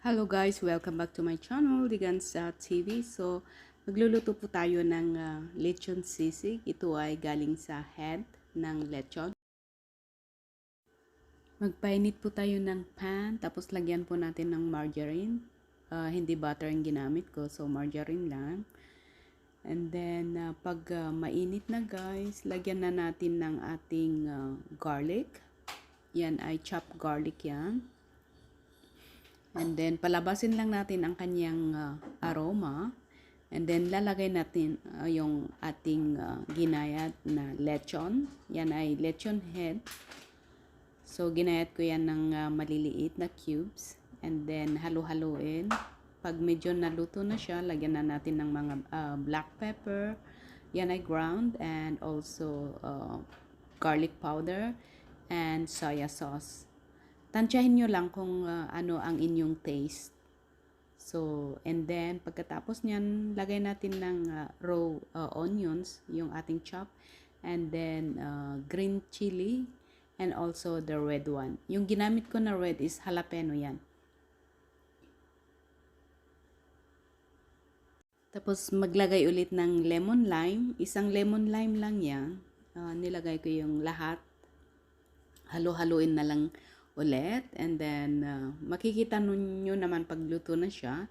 Hello guys, welcome back to my channel, Digans uh, TV. So, magluluto po tayo ng uh, lechon sisig. Ito ay galing sa head ng lechon. Magpainit po tayo ng pan, tapos lagyan po natin ng margarine. Uh, hindi butter ang ginamit ko, so margarine lang. And then, uh, pag uh, mainit na guys, lagyan na natin ng ating uh, garlic. Yan ay chopped garlic yan. And then, palabasin lang natin ang kanyang uh, aroma. And then, lalagay natin uh, yung ating uh, ginayat na lechon. Yan ay lechon head. So, ginayat ko yan ng uh, maliliit na cubes. And then, halo-haloin. Pag medyo naluto na siya, lagyan na natin ng mga uh, black pepper. Yan ay ground. And also, uh, garlic powder and soya sauce tansyahin nyo lang kung uh, ano ang inyong taste. So, and then, pagkatapos niyan, lagay natin ng uh, raw uh, onions, yung ating chop, and then uh, green chili, and also the red one. Yung ginamit ko na red is jalapeno yan. Tapos, maglagay ulit ng lemon lime. Isang lemon lime lang yan. Uh, nilagay ko yung lahat. Halo-haloin na lang ulit. And then, uh, makikita nyo naman pagluto na siya.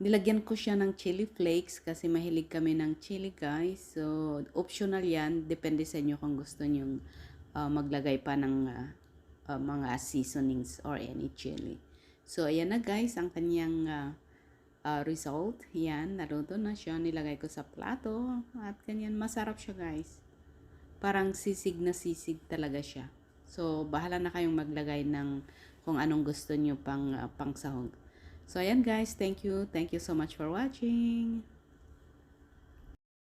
Nilagyan ko siya ng chili flakes kasi mahilig kami ng chili guys. So, optional yan. Depende sa inyo kung gusto nyo uh, maglagay pa ng uh, uh, mga seasonings or any chili. So, ayan na guys ang kanyang uh, uh, result. Yan, naluto na siya. Nilagay ko sa plato. At kanyan, masarap siya guys. Parang sisig na sisig talaga siya. So, bahala na kayong maglagay ng kung anong gusto nyo pang, uh, pang sahog. So, ayan guys. Thank you. Thank you so much for watching.